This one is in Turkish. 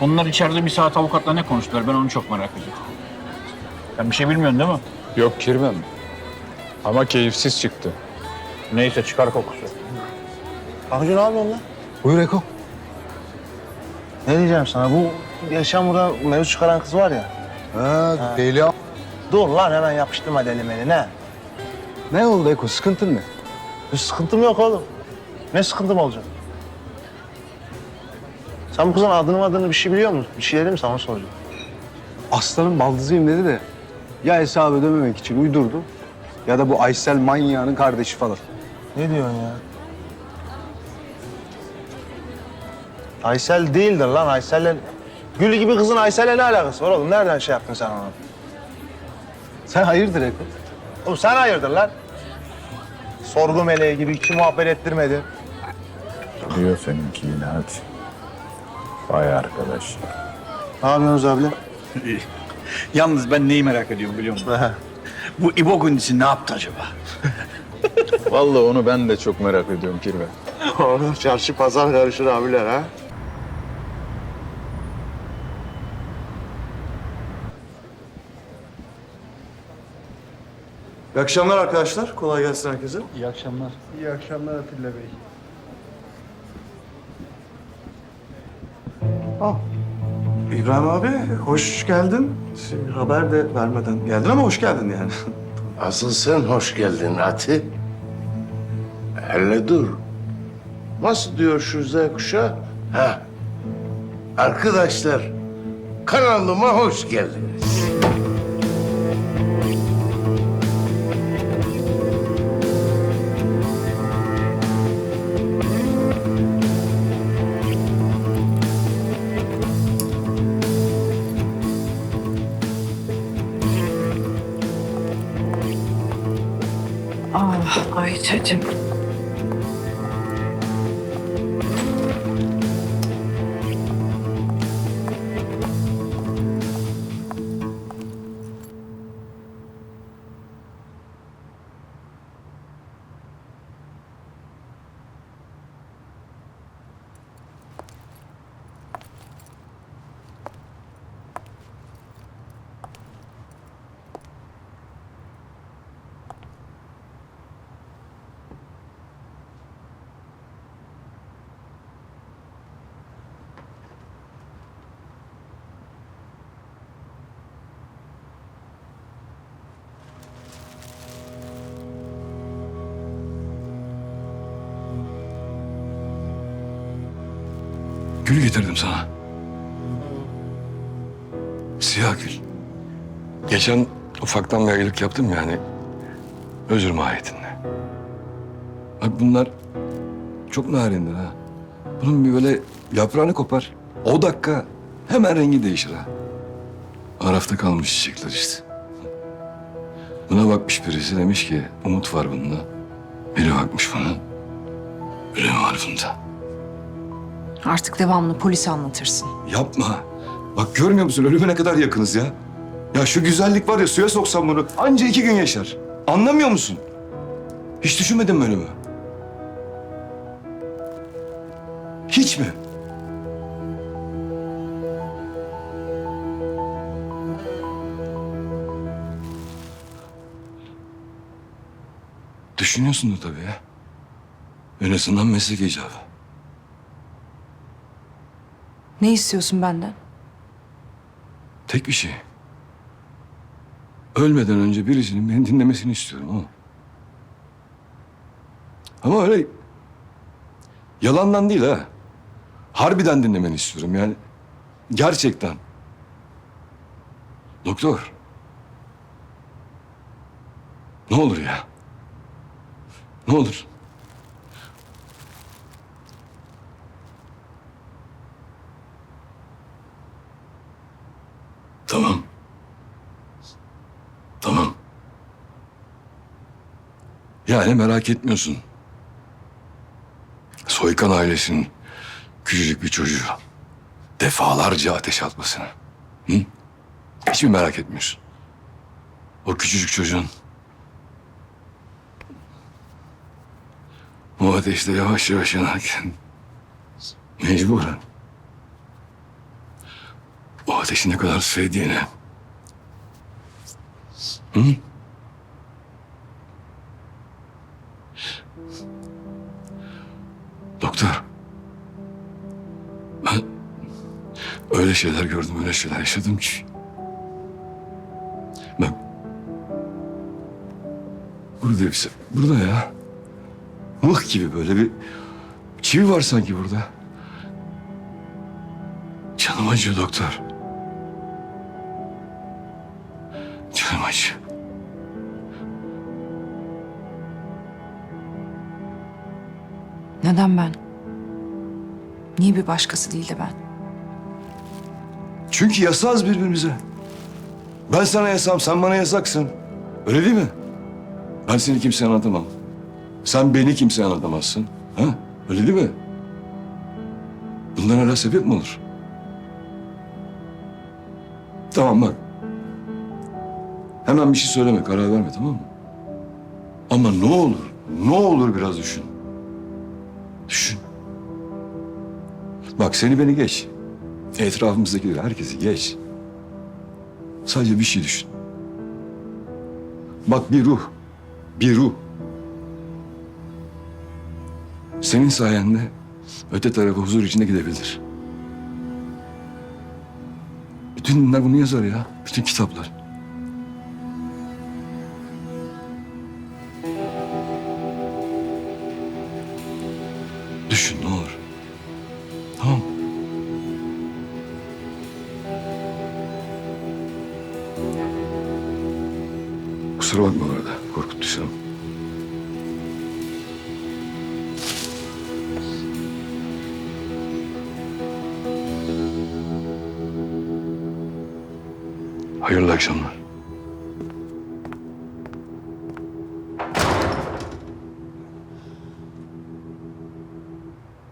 Onlar içeride bir saat avukatla ne konuştular ben onu çok merak ediyorum. Sen bir şey bilmiyorsun değil mi? Yok kirmem. Ama keyifsiz çıktı. Neyse çıkar kokusu. Avcı ne yapıyorsun lan? Buyur Eko. Ne diyeceğim sana? Bu yaşam burada mevzu çıkaran kız var ya. Ha, deli a- Dur lan hemen yapıştırma deli meli ne? Ne oldu Eko? Sıkıntın ne? Bir sıkıntım yok oğlum. Ne sıkıntım olacak? Sen bu kızın adını adını bir şey biliyor musun? Bir şey dedi mi sana soracağım. Aslanın baldızıyım dedi de ya hesabı ödememek için uydurdu ya da bu Aysel manyağının kardeşi falan. Ne diyorsun ya? Aysel değildir lan Aysel'le... Gül gibi kızın Aysel'le ne alakası var oğlum? Nereden şey yaptın sen onu? Sen hayırdır Eko? Oğlum sen hayırdır lan? Sorgu meleği gibi iki muhabbet ettirmedin. Diyor seninki yine hadi. Vay arkadaş. Ne yapıyorsunuz abi? Yalnız ben neyi merak ediyorum biliyor musun? Bu İbo Gündüz'ü ne yaptı acaba? Vallahi onu ben de çok merak ediyorum kirve. Oğlum çarşı pazar karışır abiler ha. İyi akşamlar arkadaşlar. Kolay gelsin herkese. İyi akşamlar. İyi akşamlar Atilla Bey. Ah. İbrahim abi hoş geldin. Şey, haber de vermeden geldin ama hoş geldin yani. Asıl sen hoş geldin Ati. Hele dur. Nasıl diyor şu Z kuşağı? Ha. Arkadaşlar, kanalıma hoş geldiniz. Oh, I took him. Gül getirdim sana. Siyah gül. Geçen ufaktan bir ayılık yaptım yani. Özür mahiyetinde. Bak bunlar çok narindir ha. Bunun bir böyle yaprağını kopar. O dakika hemen rengi değişir ha. Arafta kalmış çiçekler işte. Buna bakmış birisi demiş ki umut var bunda. Biri bakmış bana. Var bunda. Artık devamlı polise anlatırsın. Yapma. Bak görmüyor musun ölüme ne kadar yakınız ya. Ya şu güzellik var ya suya soksan bunu anca iki gün yaşar. Anlamıyor musun? Hiç düşünmedin mi ölümü? Hiç mi? Düşünüyorsun da tabii ya. En azından meslek icabı. Ne istiyorsun benden? Tek bir şey. Ölmeden önce birisinin beni dinlemesini istiyorum ama. Ama öyle yalandan değil ha. Harbiden dinlemeni istiyorum yani. Gerçekten. Doktor. Ne olur ya. Ne olur. Tamam. Tamam. Yani merak etmiyorsun. Soykan ailesinin küçücük bir çocuğu defalarca ateş atmasını. Hı? Hiç mi merak etmiyorsun? O küçücük çocuğun o ateşte yavaş yavaş yanarken mecburen o ateşi ne kadar sevdiğini. Hı? Doktor. Ben öyle şeyler gördüm, öyle şeyler yaşadım ki. Ben burada şey- burada ya. Mıh gibi böyle bir çivi var sanki burada. Canım acıyor doktor. Acıyor. Neden ben? Niye bir başkası değil de ben? Çünkü yasağız birbirimize. Ben sana yasam, sen bana yasaksın. Öyle değil mi? Ben seni kimseye anlatamam. Sen beni kimseye anlatamazsın. Ha? Öyle değil mi? Bundan öyle sebep mi olur? Tamam bak. Hemen bir şey söyleme, karar verme tamam mı? Ama ne olur, ne olur biraz düşün. Düşün. Bak seni beni geç. Etrafımızdakileri, herkesi geç. Sadece bir şey düşün. Bak bir ruh, bir ruh. Senin sayende öte tarafa huzur içinde gidebilir. Bütün dinler bunu yazar ya, bütün kitaplar. Düşün ne olur. Tamam. Kusura bakma bu arada. Korkuttuysam. Hayırlı akşamlar.